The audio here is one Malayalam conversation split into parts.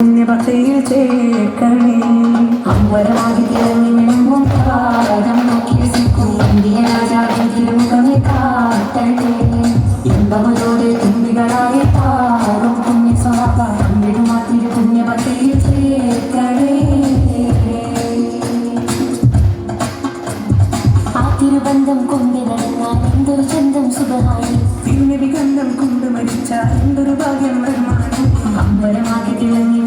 പുണ്യപക്ഷയിൽ ചേക്കണേ അമ്പരമാകി തിരഞ്ഞു വിളങ്ങും ഭാരതം നോക്കി സിക്കും ഇന്ത്യ രാജാവിന്റെ മുഖമേ കാട്ടണേ ഇമ്പമതോടെ തുമ്പികളായി പാറും പുണ്യ സ്വാപ തമ്പിടുമാത്തിരി പുണ്യപക്ഷയിൽ ചേക്കണേ ആ തിരുബന്ധം കൊണ്ടു നടന്ന സുഖമായി. തിരുനബി കണ്ടം ചാർന്തൊരു ഭാഗ്യം ബ്രഹ്മാനം അമ്പലമാക്കി തിളങ്ങി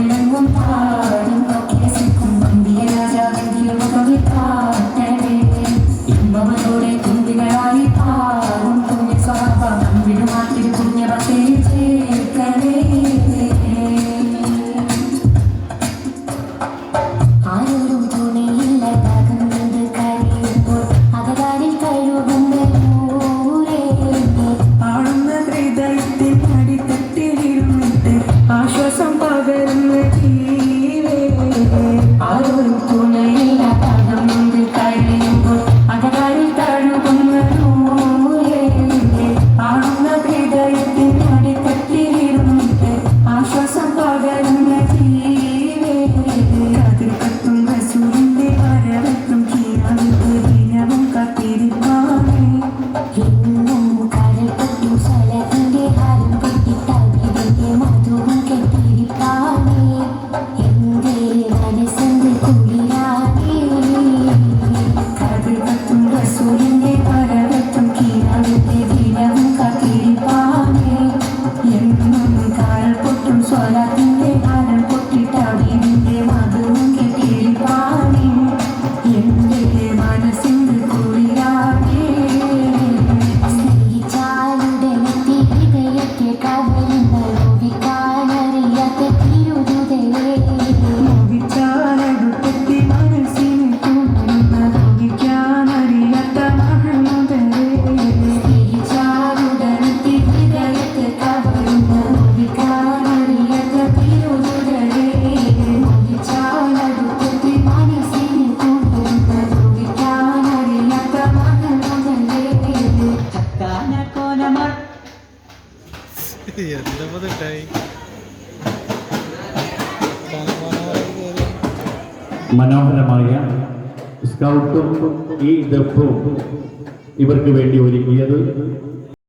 മനോഹരമായ സ്കൗട്ടും ഈ ദപ്പും ഇവർക്ക് വേണ്ടി ഒരുക്കിയത്